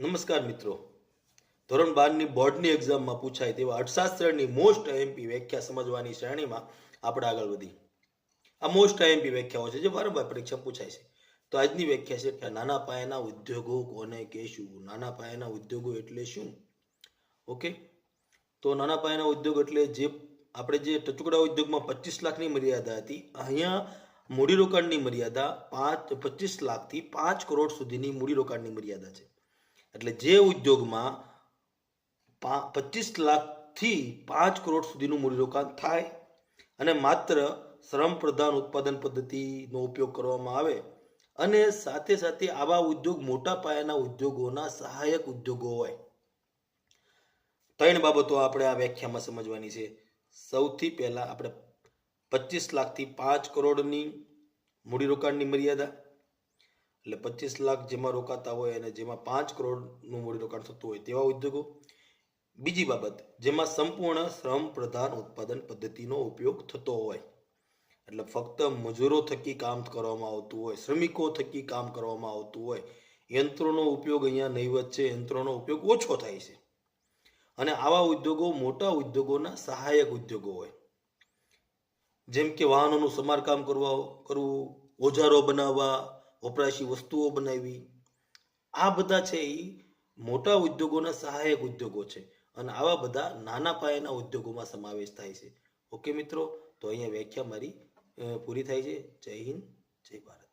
નમસ્કાર મિત્રો. ધોરણ બારની બોર્ડની એક્ઝામમાં પૂછાય તેવા અર્થશાસ્ત્રની મોસ્ટ આઈએમપી વ્યાખ્યા સમજવાની શ્રેણીમાં આપણે આગળ વધી. આ મોસ્ટ આઈએમપી વ્યાખ્યાઓ છે જે વારંવાર પરીક્ષા પૂછાય છે. તો આજની વ્યાખ્યા છે કે નાના પાયાના ઉદ્યોગો કોને કહેશું? નાના પાયાના ઉદ્યોગો એટલે શું? ઓકે તો નાના પાયાના ઉદ્યોગ એટલે જે આપણે જે ટચુકડા ઉદ્યોગમાં પચીસ લાખની મર્યાદા હતી, અહીંયા મૂડીરોકાણની મર્યાદા પાંચ, પચીસ લાખથી પાંચ કરોડ સુધીની મૂડીરોકાણની મર્યાદા છે. એટલે જે ઉદ્યોગમાં પચીસ લાખથી પાંચ કરોડ સુધીનું મૂડીરોકાણ થાય અને માત્ર શ્રમ પ્રધાન ઉત્પાદન પદ્ધતિનો ઉપયોગ કરવામાં આવે અને સાથે સાથે આવા ઉદ્યોગ મોટા પાયાના ઉદ્યોગોના સહાયક ઉદ્યોગો હોય. ત્રણ બાબતો આપણે આ વ્યાખ્યામાં સમજવાની છે. સૌથી પહેલા આપણે પચીસ લાખથી પાંચ કરોડની મૂડીરોકાણની મર્યાદા એટલે પચીસ લાખ જેમાં રોકાતા હોય અને જેમાં પાંચ કરોડનું મૂડીરોકાણ થતું હોય તેવા ઉદ્યોગો. બીજી બાબત, જેમાં સંપૂર્ણ શ્રમ પ્રધાન ઉત્પાદન પદ્ધતિનો ઉપયોગ થતો હોય. એટલે ફક્ત મજૂરો થકી કામ કરવામાં આવતું હોય, શ્રમિકો થકી કામ કરવામાં આવતું હોય, યંત્રોનો ઉપયોગ અહીંયા નહીવત છે, યંત્રોનો ઉપયોગ ઓછો થાય છે. અને આવા ઉદ્યોગો મોટા ઉદ્યોગોના સહાયક ઉદ્યોગો હોય. જેમ કે વાહનોનું સમારકામ કરવા, કરવું, ઓજારો બનાવવા વપરાશી વસ્તુઓ બનાવવી આ બધા છે એ મોટા ઉદ્યોગોના સહાયક ઉદ્યોગો છે અને આવા બધા નાના પાયાના ઉદ્યોગોમાં સમાવેશ થાય છે. ઓકે મિત્રો, તો અહીંયા વ્યાખ્યા મારી પૂરી થાય છે. જય હિન્દ, જય ભારત.